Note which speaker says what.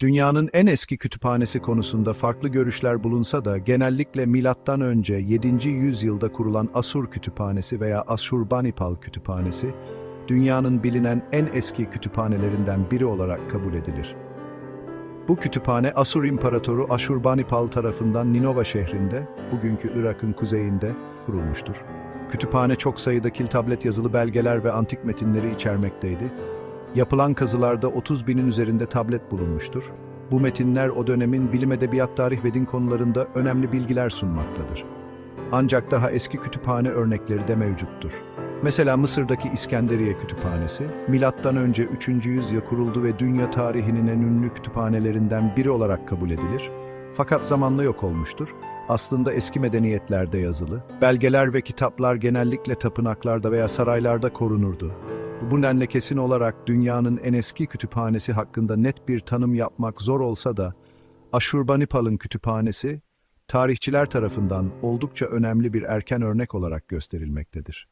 Speaker 1: Dünyanın en eski kütüphanesi konusunda farklı görüşler bulunsa da genellikle milattan önce 7. yüzyılda kurulan Asur Kütüphanesi veya Aşurbanipal Kütüphanesi, dünyanın bilinen en eski kütüphanelerinden biri olarak kabul edilir. Bu kütüphane Asur İmparatoru Aşurbanipal tarafından Ninova şehrinde, bugünkü Irak'ın kuzeyinde kurulmuştur. Kütüphane çok sayıda kil tablet yazılı belgeler ve antik metinleri içermekteydi. Yapılan kazılarda 30 binin üzerinde tablet bulunmuştur. Bu metinler o dönemin bilim edebiyat tarih ve din konularında önemli bilgiler sunmaktadır. Ancak daha eski kütüphane örnekleri de mevcuttur. Mesela Mısır'daki İskenderiye Kütüphanesi, milattan önce 3. yüzyıl kuruldu ve dünya tarihinin en ünlü kütüphanelerinden biri olarak kabul edilir. Fakat zamanla yok olmuştur. Aslında eski medeniyetlerde yazılı, belgeler ve kitaplar genellikle tapınaklarda veya saraylarda korunurdu. Bu nedenle kesin olarak dünyanın en eski kütüphanesi hakkında net bir tanım yapmak zor olsa da, Aşurbanipal'ın kütüphanesi, tarihçiler tarafından oldukça önemli bir erken örnek olarak gösterilmektedir.